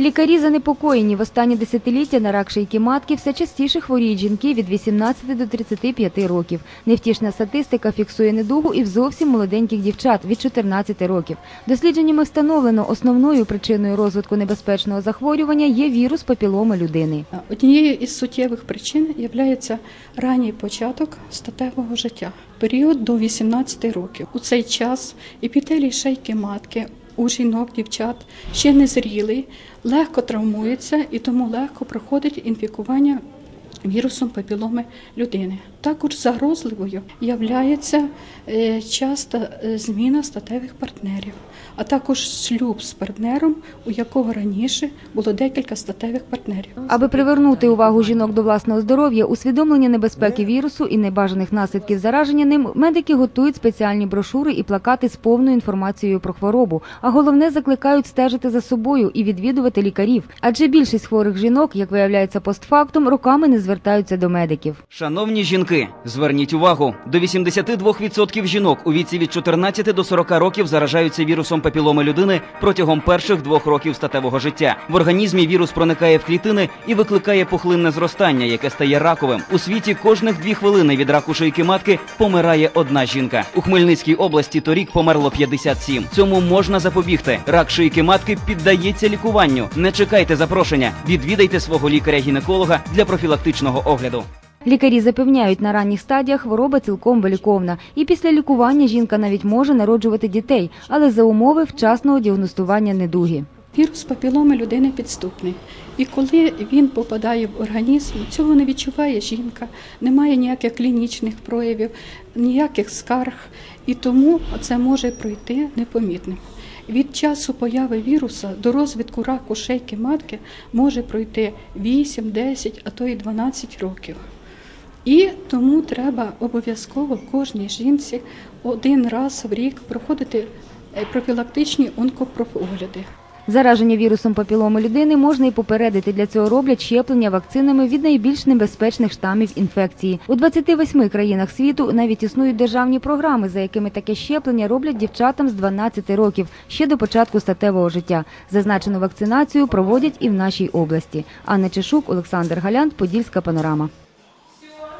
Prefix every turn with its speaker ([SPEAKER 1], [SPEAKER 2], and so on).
[SPEAKER 1] Лікарі занепокоєні в останні десятиліття на рак шийки матки все частіше хворіють жінки від 18 до 35 років. Невтішна статистика фіксує недугу і в зовсім молоденьких дівчат від 14 років. Дослідженнями встановлено, основною причиною розвитку небезпечного захворювання є вірус папіломи людини.
[SPEAKER 2] Однією із суттєвих причин є ранній початок статевого життя, період до 18 років. У цей час епітелій шийки матки у жінок, дівчат ще не зрілий, легко травмується і тому легко проходить інфікування вірусом папіломи людини. Також загрозливою являється е, часта е, зміна статевих партнерів, а також шлюб з партнером, у якого раніше було декілька статевих партнерів.
[SPEAKER 1] Аби привернути увагу жінок до власного здоров'я, усвідомлення небезпеки вірусу і небажаних наслідків зараження ним, медики готують спеціальні брошури і плакати з повною інформацією про хворобу. А головне закликають стежити за собою і відвідувати лікарів. Адже більшість хворих жінок, як виявляється постфактум, роками не звертаються до медиків.
[SPEAKER 3] Шановні жінки, зверніть увагу: до 82% жінок у віці від 14 до 40 років заражаються вірусом папіломи людини протягом перших двох років статевого життя. В організмі вірус проникає в клітини і викликає пухлинне зростання, яке стає раковим. У світі кожних дві хвилини від раку шийки матки помирає одна жінка. У Хмельницькій області торік померло 57. Цьому можна запобігти. Рак шийки матки піддається лікуванню. Не чекайте запрошення. Відвідайте свого лікаря-гінеколога для профілактичного огляду.
[SPEAKER 1] Лікарі запевняють, на ранніх стадіях хвороба цілком виліковна. І після лікування жінка навіть може народжувати дітей, але за умови вчасного діагностування недуги.
[SPEAKER 2] Вірус папіломи людини підступний. І коли він попадає в організм, цього не відчуває жінка, немає ніяких клінічних проявів, ніяких скарг, і тому це може пройти непомітним. Від часу появи віруса до розвитку раку шейки матки може пройти 8, 10, а то й 12 років. І тому треба обов'язково кожній жінці один раз в рік проходити е, профілактичні онкопрофогляди.
[SPEAKER 1] Зараження вірусом папіломи людини можна і попередити. Для цього роблять щеплення вакцинами від найбільш небезпечних штамів інфекції. У 28 країнах світу навіть існують державні програми, за якими таке щеплення роблять дівчатам з 12 років ще до початку статевого життя. Зазначену вакцинацію проводять і в нашій області. Анна Чешук, Олександр Галянт, Подільська панорама.